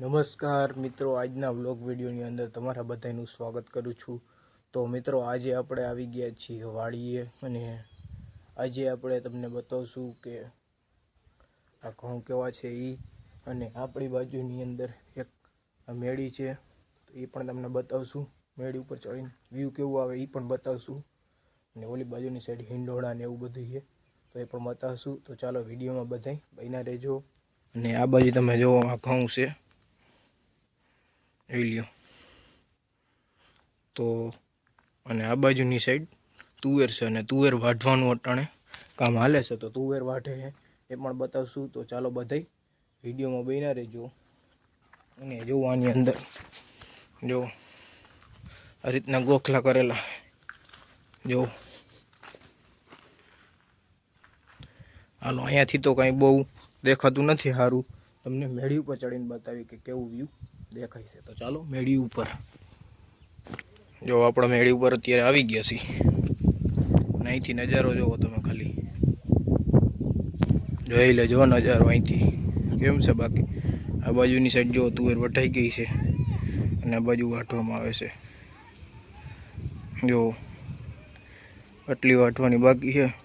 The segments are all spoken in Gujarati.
નમસ્કાર મિત્રો, આજના વ્લોગ વિડીયોની અંદર તમારા બધાનું સ્વાગત કરું છું. તો મિત્રો, આજે આપણે આવી ગયા છીએ વાડીએ અને આજે આપણે તમને બતાવશું કે આ ઘઉં કેવા છે એ અને આપણી બાજુની અંદર એક મેળી છે. તો એ પણ તમને બતાવશું. મેળી ઉપર ચડીને વ્યૂ કેવું આવે એ પણ બતાવશું. અને ઓલી બાજુની સાઈડ હિંડોળા ને એવું બધું છે. તો એ પણ બતાવશું. તો ચાલો વિડીયોમાં બધાય બન્યા રહેજો. અને આ બાજુ તમે જોવો આ ઘઉં છે. જોઈ લ્યો. તો અને આ બાજુની સાઈડ તુવેર છે અને તુવેર વાઢવાનું અટાણે કામ હાલે છે. તો તુવેર વાઢે એ પણ બતાવશું. તો ચાલો બધાય વિડીયોમાં બન્યા રહેજો. અને જો આની અંદર. જો આ રીતના ગોખલા કરેલા. જો હાલો, અહીંયાથી તો કાંઈ બહુ દેખાતું નથી સારું તમને મેળી ઉપર ચડીને બતાવી કે કેવું વ્યૂ દેખાય છે. તો ચાલો મેળી ઉપર. જો આપણે મેળી ઉપર અત્યારે આવી ગયા છીએ અહીંથી નજારો જોવો તમે ખાલી. જોઈ લેજો નજારો અહીંથી. કેમ છે બાકી? આ બાજુની સાઈડ જો તુવેર વટાઈ ગઈ છે અને આ બાજુ વાટવામાં આવે છે. જો, આટલી વાટવાની બાકી છે.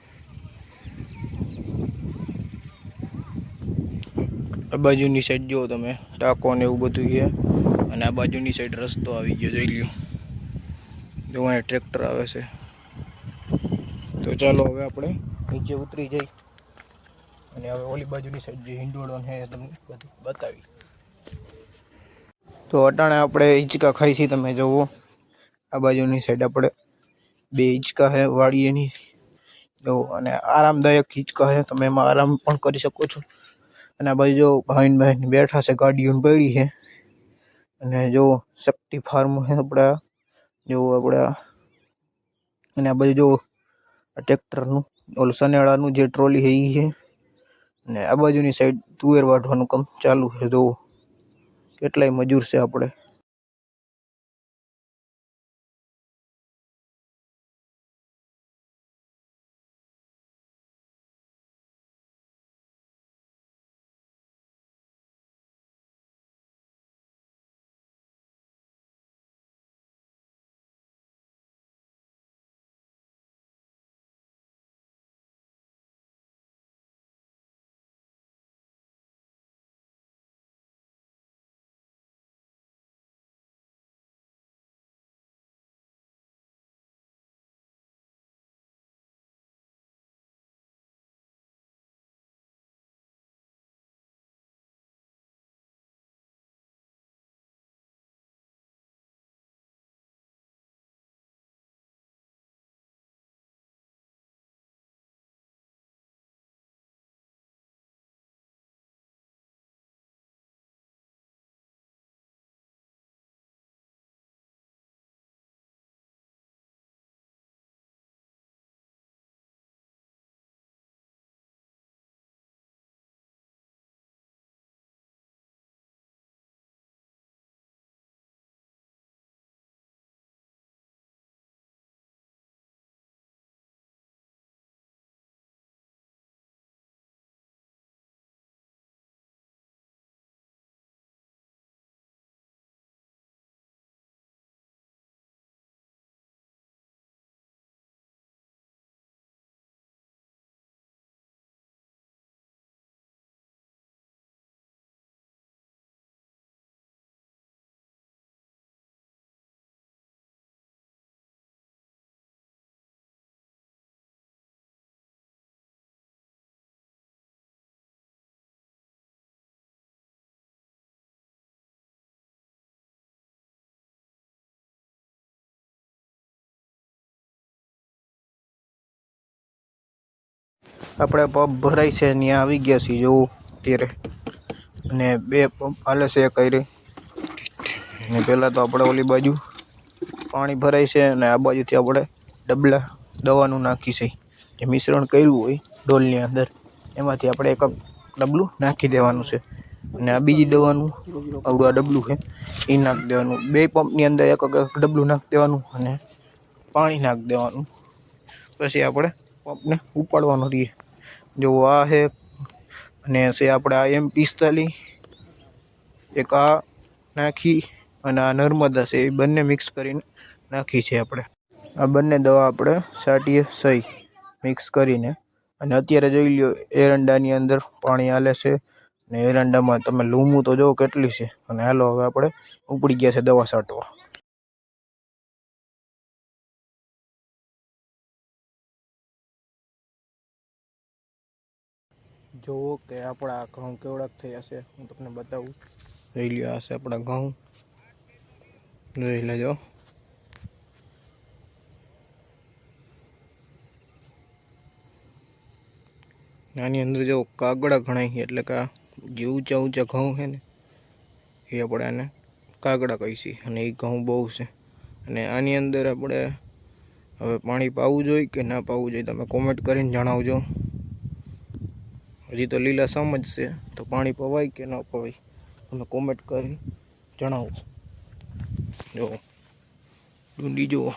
આ બાજુની સાઈડ જુઓ તમે, ટાકો ને એવું બધું છે. અને આ બાજુની સાઈડ રસ્તો આવી ગયો, જોઈ લ્યો. જો અહીંયા ટ્રેક્ટર આવે છે. તો ચાલો હવે આપણે નીચે ઉતરી જઈ. અને હવે ઓલી બાજુની સાઈડ જે હિંડોળો છે એ તમને બધું બતાવી. તો અટાણે આપણે હિંચકા ખાઈ છીએ તમે જુઓ આ બાજુની સાઈડ આપણે બે હિંચકા છે વાડીએની જો, અને આરામદાયક હિંચકા છે, તમે એમાં આરામ પણ કરી શકો છો. અને આ બાજુ જો ભાઈન ભાઈ બેઠા છે ગાડીઓ પડી છે. અને જો શક્તિ ફાર્મ છે આપણા, જો આપણા, અને આ બાજુ જો ટ્રેક્ટરનું, ઓલું સનેડાનું જે ટ્રોલી છે એ છે. અને આ બાજુની સાઈડ તુવેર વાઢવાનું કામ ચાલુ છે જોવો કેટલાય મજૂર છે આપણે. આપણે પંપ ભરાય છે ત્યાં આવી ગયા છીએ જોવું અત્યારે. અને બે પંપ હાલે છે કઈ અને પહેલાં તો આપણે ઓલી બાજુ પાણી ભરાય છે, અને આ બાજુથી આપણે ડબલા દવાનું નાખી છે. જે મિશ્રણ કર્યું હોય, ડોલની અંદર, એમાંથી આપણે એક ડબલું નાખી દેવાનું છે. અને આ બીજી દવાનું આવડું આ ડબલું છે એ નાખી દેવાનું. બે પંપની અંદર એક ડબલું નાખી દેવાનું અને પાણી નાખી દેવાનું. પછી આપણે પંપને ઉપાડવાનો રહીએ. જો આ છે અને છે આપણે આ એમ પિસ્તાલીસ, એક આ નાખી અને આ નર્મદા છે, એ બંને મિક્સ કરીને નાખી છે આપણે. આ બંને દવા આપણે સાટીએ સહી મિક્સ કરીને. અને અત્યારે જોઈ લ્યો, એરંડાની અંદર પાણી હાલે છે ને એરંડામાં તમે લૂમું તો જો કેટલી છે. અને હાલો, હવે આપણે ઉપડી ગયા છે દવા છાંટવા. જોવો કે આપણા ઘઉં કેવડાક થયા છે, હું તમને બતાવું. જોઈ લ્યો, આ આપણા ઘઉં. જોઈ લેજો. આની અંદર જો કાગડા ઘણા એટલે કે જે ઊંચા ઊંચા ઘઉં છે ને, એ આપણે આને કાગડા કહીશી, અને એ ઘઉં બહુ છે. અને આની અંદર આપણે હવે પાણી પાવું જોઈએ કે ના પાવું જોઈએ, તમે કોમેન્ટ કરીને જણાવજો. હજી તો લીલા સમજશે તો પાણી પવાય કે ન પવાય, તમે કોમેન્ટ કરી જણાવો. જો ડુંડી જુઓ.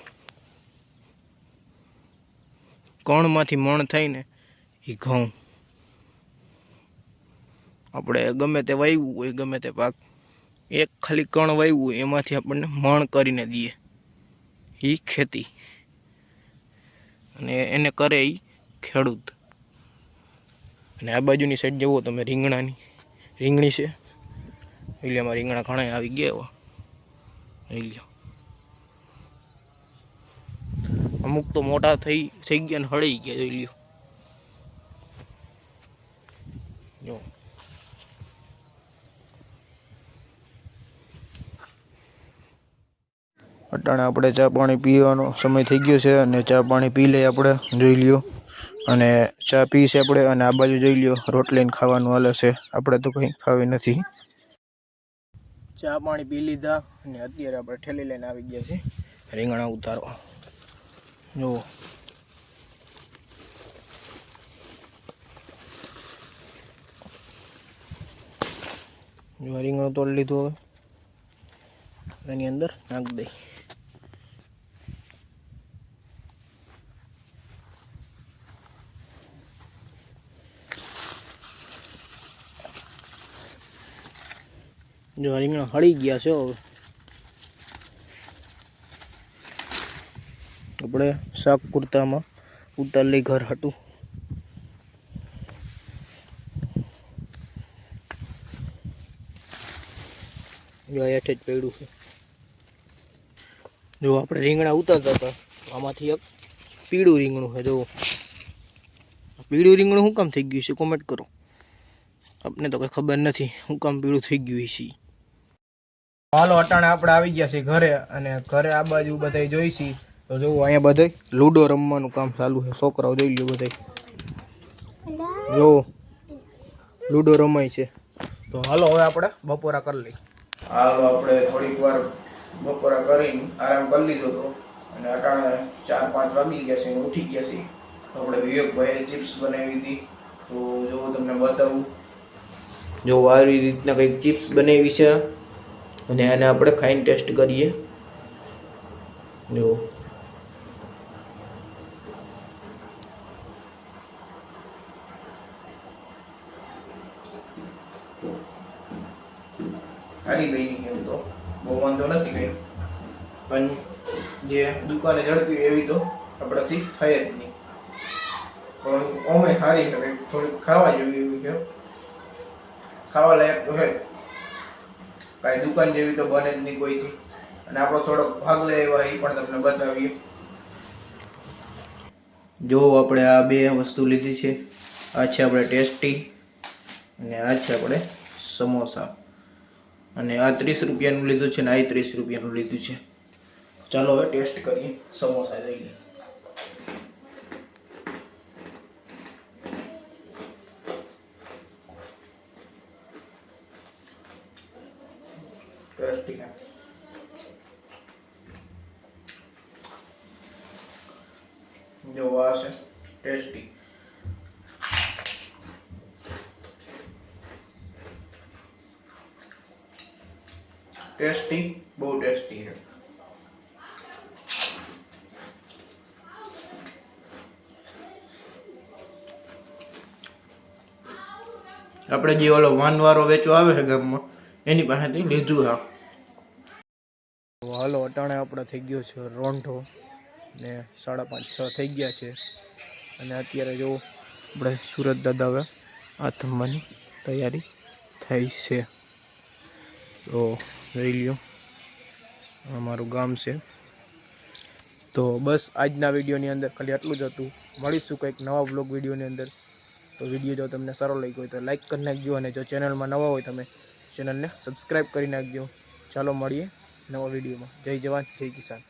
કણમાંથી મણ થાય ને એ ઘઉં. આપણે ગમે તે વાવ્યું હોય, ગમે તે પાક, એક ખાલી કણ વાવ્યું હોય, એમાંથી આપણને મણ કરીને દઈએ. એ ખેતી. અને એને કરે એ ખેડૂત. અને આ બાજુની સાઈડ જુઓ તમે, રીંગણાની. રીંગણી છે. એટલે એમાં રીંગણા ઘણા આવી ગયા એવા. જોઈ લ્યો. અમુક તો મોટા થઈ થઈ ગયા ને હળી ગયા, જોઈ લ્યો. જો. અટાણે આપણે ચા પાણી પીવાનો સમય થઈ ગયો છે અને ચા પાણી પી લઈએ આપણે, જોઈ લ્યો. અને ચા પી છે આપણે અને આ બાજુ જોઈ લ્યો, રોટલીને ખાવાનું હાલે છે. આપણે તો કંઈ ખાવી નથી. ચા પાણી પી લીધા અને અત્યારે આપણે ઠેલી લઈને આવી ગયા છીએ રીંગણા ઉતારવા. જુઓ, રીંગણું તોડી લીધું હવે. એની અંદર નાખી દઈ. જો રીંગણા હળી ગયા છે આપણે શાક કુર્તામાં ઉતાર લઈ ઘર હતું. જો હેઠે જ પડ્યું છે. જો આપણે રીંગણા ઉતારતા હતા, આમાંથી એક પીળું રીંગણું છે, જો. પીળું રીંગણું શું કામ થઈ ગયું છે? કોમેન્ટ કરો. આપને તો કંઈ ખબર નથી, શું કામ પીળું થઈ ગયું છે હાલો અટાણે આપણે આવી ગયા છીએ ઘરે અને ઘરે આ બાજુ બધા જોઈશી તો જોવું અહીંયા બધા લૂડો રમવાનું કામ ચાલુ છે. છોકરાઓ જોઈ લ્યો બધા જો લૂડો રમાય છે. તો હાલો હવે આપણે બપોરા કરી લઈએ. હાલો આપણે થોડીક વાર બપોરા કરીને આરામ કરી લીધો હતો અને અટાણે ચાર પાંચ વાગી ગયા છે ઉઠી ગયા છે. તો આપણે વિવેકભાઈએ ચિપ્સ બનાવી હતી. તો જો તમને બતાવું. જો આવી રીતના કંઈક ચિપ્સ બનાવી છે. અને આને આપણે ખાઈને ટેસ્ટ કરીએ. જો સારી બની એમ તો. બહુ વાંધો નથી કઈ. પણ જે દુકાને ઝડપી હોય એવી તો આપણાથી થાય જ નહીં. પણ ઓમે સારી છે થોડીક ખાવા જેવી એવી છે. ખાવા લાયક તો છે કાંઈ દુકાન જેવી તો બને જ નહીં કોઈથી. અને આપણો થોડોક ભાગ લે એવા એ પણ તમને બતાવીએ. જો આપણે આ બે વસ્તુ લીધી છે. આ છે આપણે ટેસ્ટી અને આ છે આપણે સમોસા. અને આ ત્રીસ રૂપિયાનું લીધું છે ને આ ત્રીસ રૂપિયાનું લીધું છે. ચાલો હવે ટેસ્ટ કરીએ. સમોસા જઈએ ટેસ્ટી જો આ છે, ટેસ્ટી. ટેસ્ટી, બહુ ટેસ્ટી છે. આપણે જે ઓલો વાનવારો વેચો આવે છે ગામમાં, એની પાસેથી લીધું હા હાલો, અટાણે આપણે થઈ ગયો છે રોંઢો. ને સાડા પાંચ, છ થઈ ગયા છે. અને અત્યારે જો આપણે સુરત દાદા હવે થંભાની તૈયારી થઈ છે. તો જોઈ લ્યો અમારું ગામ છે. તો બસ આજના વિડીયોની અંદર ખાલી આટલું જ હતું. મળીશું કંઈક નવા બ્લોગ વિડીયોની અંદર. તો વીડિયો જો તમને સારો લાગ્યો હોય તો લાઈક કરી નાખજો અને જો ચેનલમાં નવા હોય તમે ચેનલને સબસ્ક્રાઈબ કરી નાખજો. ચાલો મળીએ નવા વિડીયોમાં. જય જવાન, જય કિસાન.